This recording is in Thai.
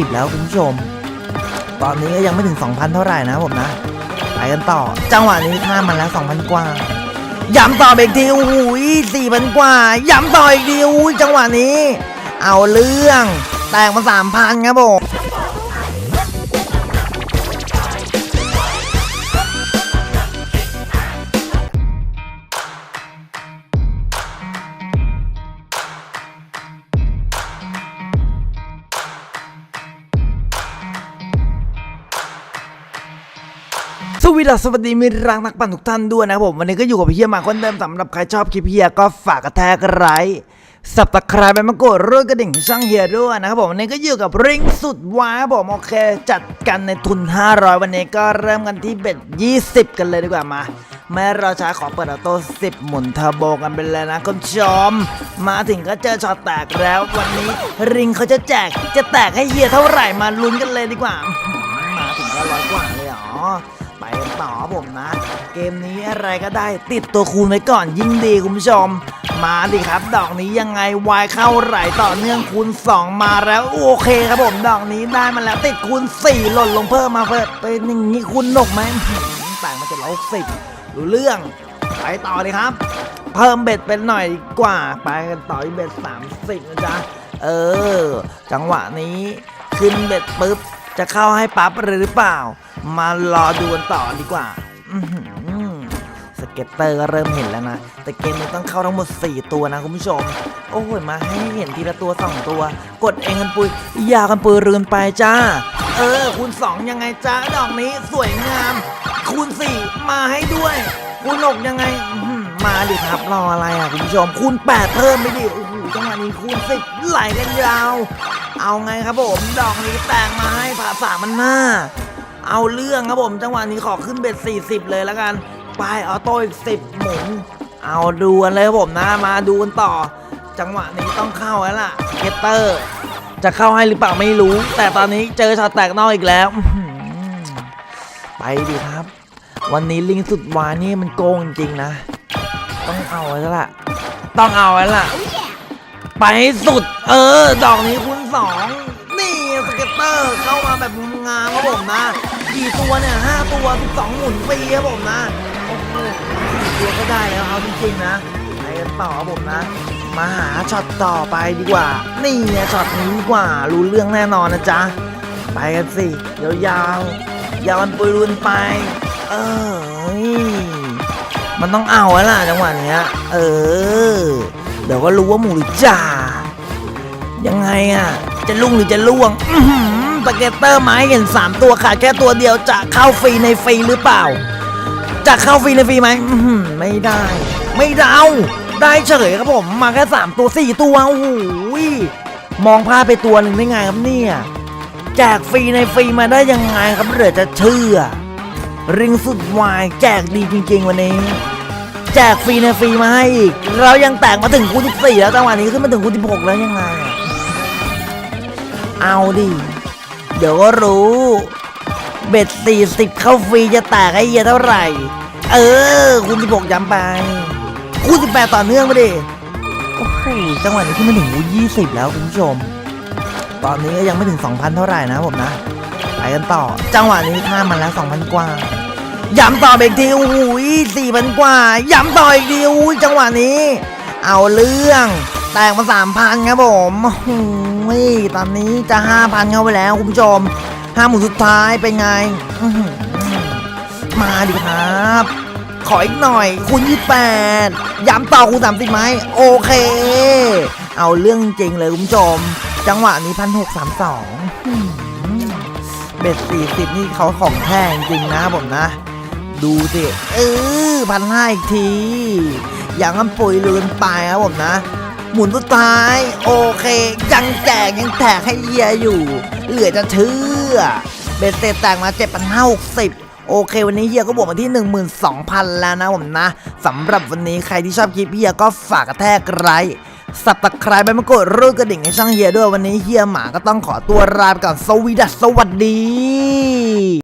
สิบแล้วคุณผู้ชม ตอนนี้ก็ยังไม่ถึง 2,000 เท่าไหร่นะผมนะ ไปกันต่อ จังหวะนี้ข้ามมาแล้ว 2,000 กว่า ย้ำต่ออีกทีโอ้ย4,000 กว่า ย้ำต่ออีกทีโอ้ยจังหวะนี้ เอาเรื่อง แตกมา3,000 ครับผม วัสดีสวัสดีมิตรรักนักปั่นทุกท่านด้วยนะครับผมวันนี้ก็อยู่กับพี่เฮียมาคนเดิมสำหรับใครชอบคลิปเฮียก็ฝากกระแทกไลค์สับตะไคร้ไปมากดรูปกระดิ่งช่างเฮียด้วยนะครับผมวันนี้ก็อยู่กับริงสุดว้าผมโอเคจัดกันในทุน 500 วันนี้ก็เริ่มกันที่เบ็ด 20 กันเลยดีกว่ามาแม้เราช้าขอเปิดออโต้10 หมุนเทอร์โบกันไปเลยนะคุณผู้ชมมาถึงก็เจอช็อตแตกแล้ว วันนี้ริงเขาจะแจกจะแตกให้เฮียเท่าไหร่มาลุ้นกันเลยดีกว่า มาถึงก็ร้อยกว่าเลยเหรอ่อผมนะ เกมนี้อะไรก็ได้ติดตัวคูณไว้ก่อนยิ่งดีคุณผู้ชม มาดิครับ ดอกนี้ยังไงวายเข้าไหลต่อเนื่องคูณ 2 มาแล้วโอเคครับผมดอกนี้ได้มาแล้วติดคูณ 4 หล่นลงเพิ่มมาเพิ่มเป็นอย่างนี้คูณหนกไหมต่างมาจ็ดร้อกสิบรู้เรื่องไปต่อเลยครับ เพิ่มเบ็ดเป็นหน่อยดีกว่า ไปกันต่อที่เบ็ด30นะจ๊ะเออ จังหวะนี้ขึ้นเบ็ดปุ๊บจะเข้าให้ปั๊บหรือเปล่า มารอดูกันต่อดีกว่าสเก็ตเตอร์ก็เริ่มเห็นแล้วนะ แต่เกมนี้ต้องเข้าทั้งหมด 4 ตัวนะคุณผู้ชม โอ้ยมาให้เห็นทีละตัว 2 ตัว กดเองกันปุยอยากันปุยรืนไปจ้า เออ คูณ 2 ยังไงจ้าดอกนี้สวยงาม คูณ 4 มาให้ด้วยคูณ6ยังไงมาดิครับรออะไรอะคุณผู้ชมคูณ8เพิ่มไปดิโอ้โหจังหวะนี้คูณ10ไหลกันยาว เอาไงครับผม ดอกนี้แต่งมาให้ผ่าสามมันหน้า เอาเรื่องครับผมจังหวะนี้ขอขึ้นเบ็ด 40 เลยแล้วกันไปออโต้อีก10หมุนเอาดูกันเลยครับผมนะมาดูกันต่อ จังหวะนี้ต้องเข้าแล้วล่ะเกตเตอร์ จะเข้าให้หรือเปล่าไม่รู้ แต่ตอนนี้เจอช็อตแตกนอกอีกแล้วไปดิครับ วันนี้ลิงสุดวานี่มันโกงจริงๆนะ ต้องเอาแล้วล่ะ ต้องเอาแล้วล่ะ ไปสุด เออ ดอกนี้คูณสองนี่สเก็ตเตอร์เข้ามาแบบงามครับผมนะ กี่ตัวเนี่ยห้าตัวสิบสองหมุนฟรีครับผมนะโอ้โหตัวก็ได้แล้วครับจริงๆนะไปกันต่อครับผมนะ มาหาช็อตต่อไปดีกว่า นี่ช็อตนี้ดีกว่า รู้เรื่องแน่นอนนะจ๊ะ ไปกันสิยาวๆยาวมันปุยรุนไป เออมันต้องเอาแล้วล่ะจังหวะเนี้ย เออ เดี๋ยวก็รู้ว่าหมูหรือจ่ายังไงอะ จะลุ่งหรือจะล่วงอื้อหือสเกตเตอร์ไม้เห็น 3 ตัวขาดแค่ตัวเดียวจะเข้าฟรีในฟรีหรือเปล่า จะเข้าฟรีในฟรีไหมอื้อหือไม่ได้ ไม่เดาได้เฉยครับผมมาแค่ 3 ตัว 4 ตัวโอ้โหมองพลาดไปตัวหนึ่งได้ไงครับเนี่ยแจกฟรีในฟรีมาได้ยังไงครับเหลือจะเชื่อ ริงสุดวายแจกดีจริง ๆ วันนี้ แจกฟรีในฟรีมาให้อีก เรายังแตกมาถึงคูณ14แล้วจังหวะนี้ขึ้นมาถึงคูณ16แล้วยังไง เอาดิ เดี๋ยวก็รู้ เบ็ด40 เข้าฟรีจะแตกให้เฮียเท่าไหร่ เออคูณ16ย้ำไป คูณ18 ต่อเนื่องไปดิ โอ้โหจังหวะนี้ขึ้นมาถึงคูณ20แล้วคุณผู้ชม ตอนนี้ก็ยังไม่ถึง 2,000 เท่าไหร่นะผมนะ ไปกันต่อ จังหวะนี้ข้ามมาแล้ว 2,000 กว่า ย้ำต่ออีกทีโอ้โหสี่พันกว่า ย้ำต่ออีกทีโอ้ยจังหวะนี้ เอาเรื่อง แตกมาสามพันครับผมโอ้โห ตอนนี้จะห้าพันเข้าไปแล้วคุณผู้ชมห้าหมุนสุดท้ายเป็นไง มาดิครับ ขออีกหน่อยคูณยี่แปดย้ำต่อคูณสามสิบไหมโอเค เอาเรื่องจริงเลยคุณผู้ชม จังหวะนี้พันหกสามสองเบ็ดสี่สิบนี่เขาของแท้จริงนะผมนะ ดูสิเออพันห้าอีกที อย่างนั้นปุ๋ยลืนไปครับผมนะ หมุนสุดท้าย โอเค ยังแจกยังแตกให้เยียอยู่ เหลือจะเชื่อ เบสเตตแตกมา7,560โอเค วันนี้เฮียก็บวกมาที่ 12,000 แล้วนะผมนะสำหรับวันนี้ใครที่ชอบคลิปเฮียก็ฝากกระแทกไลค์สับตะไคร้ไปมากดรูปกระดิ่งให้ช่างเฮียด้วยวันนี้เฮียหมาก็ต้องขอตัวลาไปก่อนสวีดัสสวัสดี